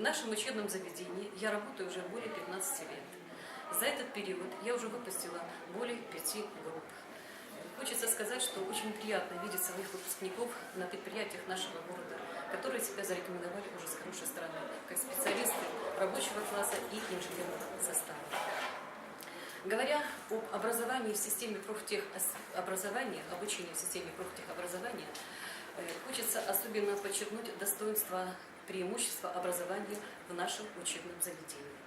В нашем учебном заведении я работаю уже более 15 лет. За этот период я уже выпустила более пяти групп. Хочется сказать, что очень приятно видеть своих выпускников на предприятиях нашего города, которые себя зарекомендовали уже с хорошей стороны, как специалисты рабочего класса и инженерного состава. Говоря об образовании в системе профтехобразования, обучении в системе профтехобразования, э, хочется особенно подчеркнуть достоинство преимущества образования в нашем учебном заведении.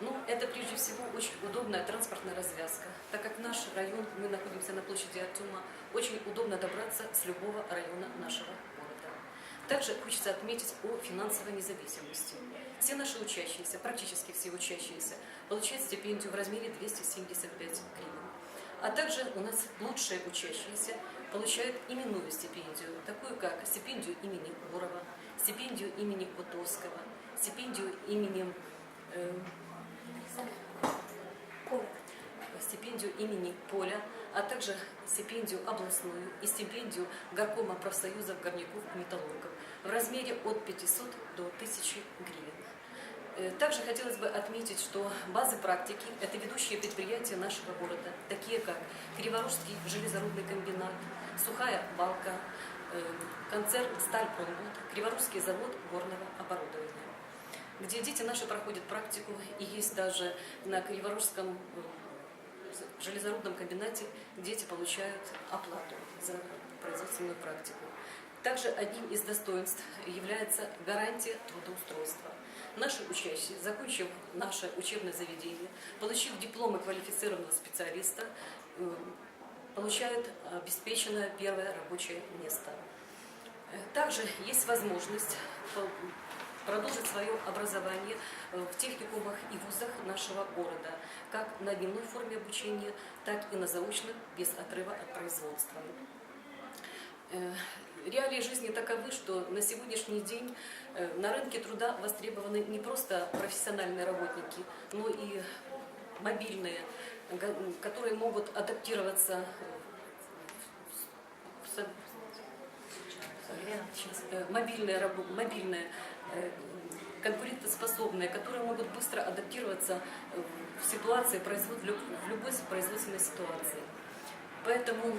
Ну, это прежде всего очень удобная транспортная развязка, так как наш район, мы находимся на площади Артема, очень удобно добраться с любого района нашего города. Также хочется отметить о финансовой независимости. Все наши учащиеся, практически все учащиеся, получают стипендию в размере 275 гривен. А также у нас лучшие учащиеся получают именную стипендию, такую как стипендию имени Бурова, стипендию имени Бутовского, стипендию именем э, стипендию имени Поля, а также стипендию областную и стипендию горкома профсоюзов горняков и металлургов в размере от 500 до 1000 гривен. Э, Также хотелось бы отметить, что базы практики – это ведущие предприятия нашего города, такие как Криворужский железорудный комбинат, Сухая балка, э, концерн «Стальпромбуд», Криворужский завод горного оборудования где дети наши проходят практику, и есть даже на Криворожском э, железорудном комбинате дети получают оплату за производственную практику. Также одним из достоинств является гарантия трудоустройства. Наши учащиеся, закончив наше учебное заведение, получив дипломы квалифицированного специалиста, э, получают обеспеченное первое рабочее место. Э, Также есть возможность продолжить свое образование э, в техникумах и вузах нашего города, как на дневной форме обучения, так и на заочном, без отрыва от производства. Э, Реалии жизни таковы, что на сегодняшний день э, на рынке труда востребованы не просто профессиональные работники, но и мобильные, которые могут адаптироваться Сейчас, э, мобильные, мобильные э, конкурентоспособные, которые могут быстро адаптироваться э, в ситуации, в люб- в любой производственной ситуации. Поэтому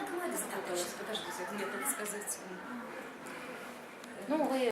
я думаю, достаточно. Подождите, мне надо сказать. Ну, ви